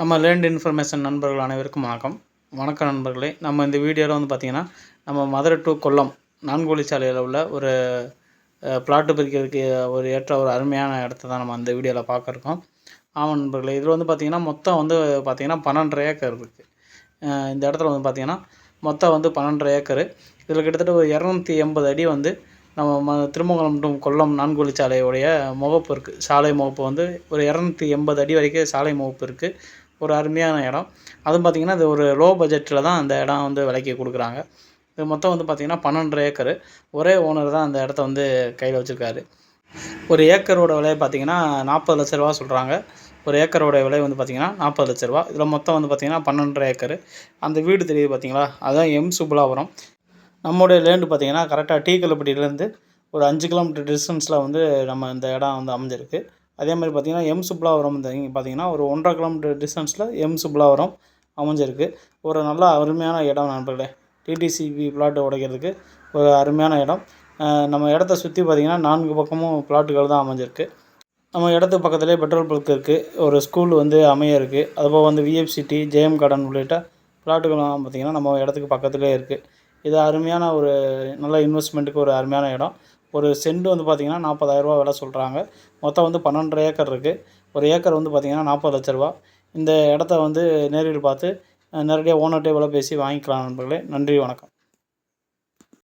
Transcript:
நம்ம land information நண்பர்கள் அனைவருக்கும் வணக்கம். வணக்கம் நண்பர்களே நம்ம இந்த வீடியோவில் வந்து பார்த்திங்கன்னா நம்ம மதுரை டு கொல்லம் நான்கோழி சாலையில் உள்ள ஒரு பிளாட்டு பிரிக்கிறதுக்கு ஒரு ஏற்ற ஒரு அருமையான இடத்த தான் நம்ம அந்த வீடியோவில் பார்க்குறோம் ஆமாம் நண்பர்களே இதில் வந்து பார்த்திங்கன்னா மொத்தம் வந்து பார்த்திங்கன்னா பன்னெண்டரை ஏக்கர் இருக்குது இந்த இடத்துல வந்து பார்த்திங்கன்னா மொத்தம் வந்து பன்னெண்டரை ஏக்கரு. இதில் கிட்டத்தட்ட ஒரு இரநூத்தி எண்பது அடி வந்து நம்ம ம திருமங்கலம் டு கொல்லம் நான்கோழி சாலையுடைய முகப்பு இருக்குது சாலை முகப்பு வந்து ஒரு இரநூத்தி எண்பது அடி வரைக்கும் சாலை முகப்பு இருக்குது ஒரு அருமையான இடம். அதுவும் பார்த்திங்கன்னா இது ஒரு லோ பட்ஜெட்டில் தான் அந்த இடம் வந்து விலைக்கு கொடுக்குறாங்க. இது மொத்தம் வந்து பார்த்திங்கன்னா பன்னெண்டு ஏக்கரு. ஒரே ஓனர் தான் அந்த இடத்த வந்து கையில் வச்சுருக்காரு. ஒரு ஏக்கரோட விலை பார்த்திங்கன்னா நாற்பது லட்ச ரூபா சொல்கிறாங்க ஒரு ஏக்கரோட விலை வந்து பார்த்திங்கன்னா நாற்பது லட்ச ரூபா. இதில் மொத்தம் வந்து பார்த்திங்கன்னா பன்னெண்டு ஏக்கரு. அந்த வீடு தெரியுது பார்த்திங்களா அதுதான் எம் சுப்புலாபுரம். நம்முடைய லேண்டு பார்த்திங்கன்னா கரெக்டாக டீ கல்லுப்பட்டியிலேருந்து ஒரு அஞ்சு கிலோமீட்டர் டிஸ்டன்ஸில் வந்து நம்ம இந்த இடம் வந்து அமைஞ்சிருக்கு. அதே மாதிரி பார்த்திங்கன்னா எம் சுப்லாவரம் இந்த இங்கே பார்த்திங்கன்னா ஒரு ஒன்றரை கிலோமீட்டர் டிஸ்டன்ஸில் எம் சுப்லாவரம் அமைஞ்சிருக்கு. ஒரு நல்ல அருமையான இடம் நண்பர்களே. டிடிசிபி பிளாட்டு உடைக்கிறதுக்கு ஒரு அருமையான இடம். நம்ம இடத்த சுற்றி பார்த்திங்கன்னா நான்கு பக்கமும் பிளாட்டுகள் தான் அமைஞ்சிருக்கு. நம்ம இடத்துக்கு பக்கத்துலேயே பெட்ரோல் பல்க் இருக்குது ஒரு ஸ்கூல் வந்து அமைய இருக்குது அதுபோக வந்து விஎஃப்சிட்டி ஜேஎம் கார்டன் உள்ளிட்ட பிளாட்டுகளும் பார்த்திங்கன்னா நம்ம இடத்துக்கு பக்கத்துலேயே இருக்குது இது அருமையான ஒரு நல்ல இன்வெஸ்ட்மெண்ட்டுக்கு ஒரு அருமையான இடம். ஒரு சென்ட் வந்து பார்த்திங்கன்னா நாற்பதாயிரரூபா விலை சொல்கிறாங்க மொத்தம் வந்து பன்னெண்டரை ஏக்கர் இருக்குது ஒரு ஏக்கர் வந்து பார்த்திங்கன்னா நாற்பது லட்ச ரூபா இந்த இடத்த வந்து நேரில் பார்த்து நேரடியாக ஓனர்கிட்டே விலை பேசி வாங்கிக்கலாம் நண்பர்களே. நன்றி வணக்கம்.